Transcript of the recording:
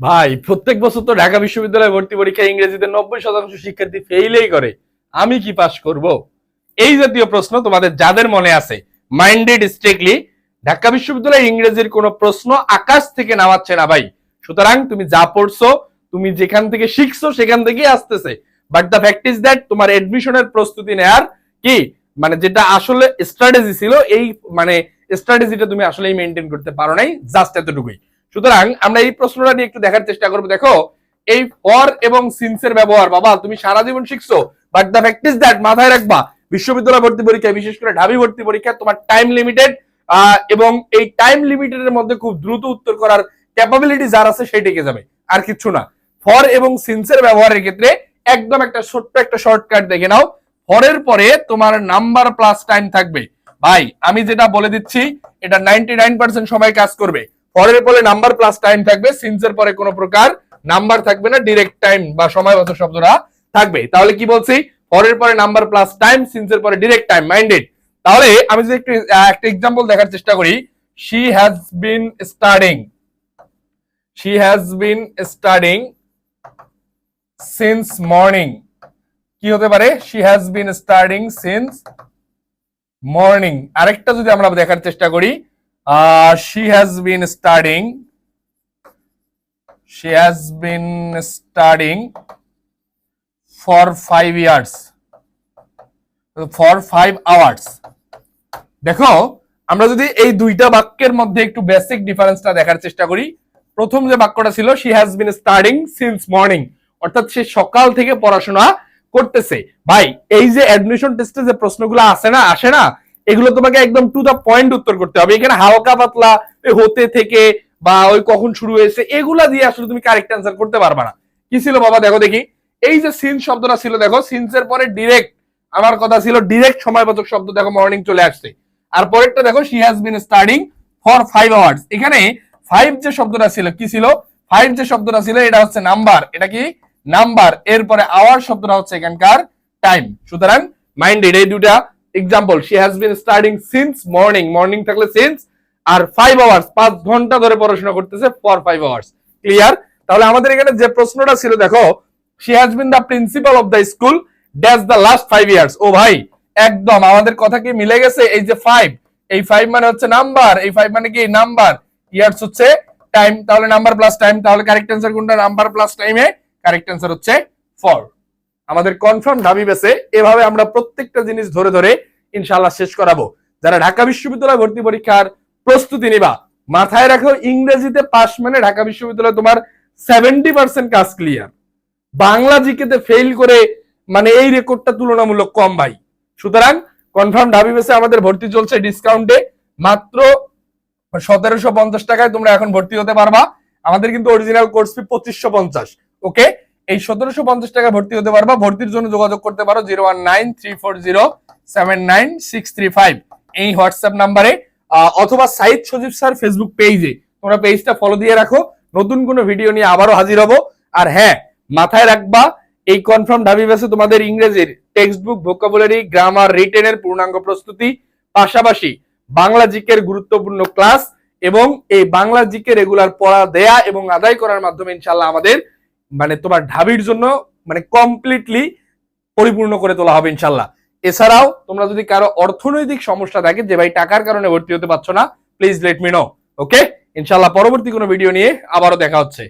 ভাই, প্রত্যেক বছর তো ঢাকা বিশ্ববিদ্যালয়ে ভর্তি পরীক্ষা ইংরেজিতে নব্বই শতাংশ শিক্ষার্থী ফেইলেই করে। আমি কি পাস করব? এই জাতীয় প্রশ্ন তোমাদের যাদের মনে আছে মাইন্ডেড স্ট্রিক্টলি ঢাকা বিশ্ববিদ্যালয়ে ইংরেজির কোন প্রশ্ন আকাশ থেকে নামাচ্ছে না ভাই। সুতরাং তুমি যা পড়ছো, তুমি যেখান থেকে শিখছো সেখান থেকেই আসতেছে। But the fact is that তোমার এডমিশনের প্রস্তুতি নেয়ার কি? মানে যেটা আসলে স্ট্র্যাটেজি ছিল, এই মানে স্ট্র্যাটেজিটা তুমি আসলেই মেনটেন করতে পারো নাই জাস্ট এতটুকুই। সুতরাং আমরা এই প্রশ্নটা নিয়ে একটু দেখার চেষ্টা করব। দেখো, এই ফর এবং সিন্সের ব্যবহার, বাবা, তুমি সারা জীবন শিখছো but the fact is that মাথায় রাখবা, বিশ্ববিদ্যালয় ভর্তি পরীক্ষা বিশেষ করে ঢাবি ভর্তি পরীক্ষা তোমার টাইম লিমিটেড এবং এই টাইম লিমিটেডের মধ্যে খুব দ্রুত উত্তর করার ক্যাপাবিলিটি যার আছে সেই টিকে যাবে, আর কিছু না। ফর এবং সিন্সের ব্যবহারের ক্ষেত্রে একদম একটা ছোট্ট একটা শর্টকাট দেখে নাও। ফরের পরে তোমার নাম্বার প্লাস টাইম থাকবে। ভাই, আমি যেটা বলে দিচ্ছি, এটা নাইনটি নাইন পার্সেন্ট সময় কাজ করবে। ফরের পরে নাম্বার প্লাস টাইম থাকবে সিন্সের পরে কোনো প্রকার নাম্বার থাকবে না ডিরেক্ট টাইম বা সময়গত শব্দটা থাকবে। তাহলে কি বলছি? ফরের পরে নাম্বার প্লাস টাইম সিন্সের পরে ডিরেক্ট টাইম মাইন্ডেড তাহলে আমি যদি একটু একটা এক্সাম্পল দেখার চেষ্টা করি। She has been studying she has been studying since morning কি হতে পারে? She has been studying since morning আরেকটা যদি আমরা দেখার চেষ্টা করি she has been studying she has been studying for five years for five hours দেখো, আমরা যদি এই দুইটা বাক্যের মধ্যে একটু বেসিক ডিফারেন্সটা দেখার চেষ্টা করি, প্রথম যে বাক্যটা ছিল she has been starting since morning অর্থাৎ সে সকাল থেকে পড়াশোনা করতেছে। ভাই, এই যে অ্যাডমিশন টেস্টে যে প্রশ্নগুলো আসে না আসে না এগুলো তোমাকে একদম টু দা পয়েন্ট উত্তর করতে হবে। এখানে হালকা পাতলা হতে থেকে বা ওই কখন শুরু হয়েছে, এগুলা দিয়ে আসলে তুমি কারেক্ট অ্যান্সার করতে পারবা না। কি ছিল বাবা? দেখো দেখি। এই যে সিন শব্দটা ছিল, দেখো সিন্সের পরে ডিরেক্ট আমার কথা ছিল ডিরেক্ট সময়বাচক শব্দ, দেখো মর্নিং চলে আসছে। আর পরেরটা, দেখো she has been starting for five hours এখানে ফাইভ যে শব্দটা ছিল, কি ছিল? ফাইভ যে শব্দটা ছিল, এটা হচ্ছে নাম্বার এটা কি? নাম্বার এরপরে আওয়ার শব্দটা হচ্ছে এখানকার টাইম সুতরাং মাইন্ডেড এই দুটা example she has been starting since morning morning থাকলে সিন্স আর ফাইভ আওয়ার্স পাঁচ ঘণ্টা ধরে পড়াশোনা করতেছে ফর ফাইভ আওয়ার্স ক্লিয়ার তাহলে আমাদের এখানে যে প্রশ্নটা ছিল, দেখো she has been the principal of the school dash the last five years ও ভাই, একদম, আমাদের কথা কি মিলে গেছে? এই যে ফাইভ এই ফাইভ মানে হচ্ছে নাম্বার এই ফাইভ মানে কি? নাম্বার ইয়ার্স হচ্ছে টাইম তাহলে নাম্বার প্লাস টাইম তাহলে কারেক্ট অ্যান্সার কোনটা? নাম্বার প্লাস টাইমে কারেক্ট অ্যান্সার হচ্ছে ফর আমাদের কনফার্ম ঢাবি বেসে এভাবে আমরা প্রত্যেকটা জিনিস ধরে ধরে ইনশাল্লাহ শেষ করাবো। যারা ঢাকা বিশ্ববিদ্যালয় ভর্তি পরীক্ষার প্রস্তুতি নিবা, মাথায় রাখো ইংরেজিতে পাশ মানে ঢাকা বিশ্ববিদ্যালয় তোমার সেভেন্টি পার্সেন্ট কাজ ক্লিয়ার বাংলা জিকেতে ফেল করে মানে এই রেকর্ডটা তুলনামূলক কম ভাই। সুতরাং কনফার্ম ঢাবি বেসে আমাদের ভর্তি চলছে ডিসকাউন্টে মাত্র সতেরোশো পঞ্চাশ টাকায় তোমরা এখন ভর্তি হতে পারবা। আমাদের কিন্তু অরিজিনাল কোর্স ফি পঁচিশশো পঞ্চাশ ওকে এই সতেরোশো পঞ্চাশ টাকা ভর্তি হতে পারবা। ভর্তির জন্য যোগাযোগ করতে পারো zero one nine three four zero seven nine six three five এই হোয়াটসঅ্যাপ নাম্বারে। অথবা সাইদ সজীব স্যার ফেসবুক পেজে। তোমরা পেজটা ফলো দিয়ে রাখো। নতুন কোনো ভিডিও নিয়ে আবারও হাজির হব। আর হ্যাঁ মাথায় রাখবা, এই কনফার্ম ঢাবি বেসে তোমাদের ইংরেজির টেক্সট বুক ভোকাবুলারি গ্রামার রিটেনের পূর্ণাঙ্গ প্রস্তুতি, পাশাপাশি বাংলা জিকের গুরুত্বপূর্ণ ক্লাস এবং এই বাংলা জিকে রেগুলার পড়া, দেয়া এবং আদায় করার মাধ্যমে ইনশাল্লাহ আমাদের মানে তোমার ঢাবির জন্য মানে কমপ্লিটলি পরিপূর্ণ করে তোলা হবে ইনশাল্লাহ এছাড়াও তোমরা যদি কারও অর্থনৈতিক সমস্যা থাকে, যে ভাই টাকার কারণে ভর্তি হতে পারছ না please let me know okay ইনশাল্লাহ পরবর্তী কোনো ভিডিও নিয়ে আবারও দেখা হচ্ছে।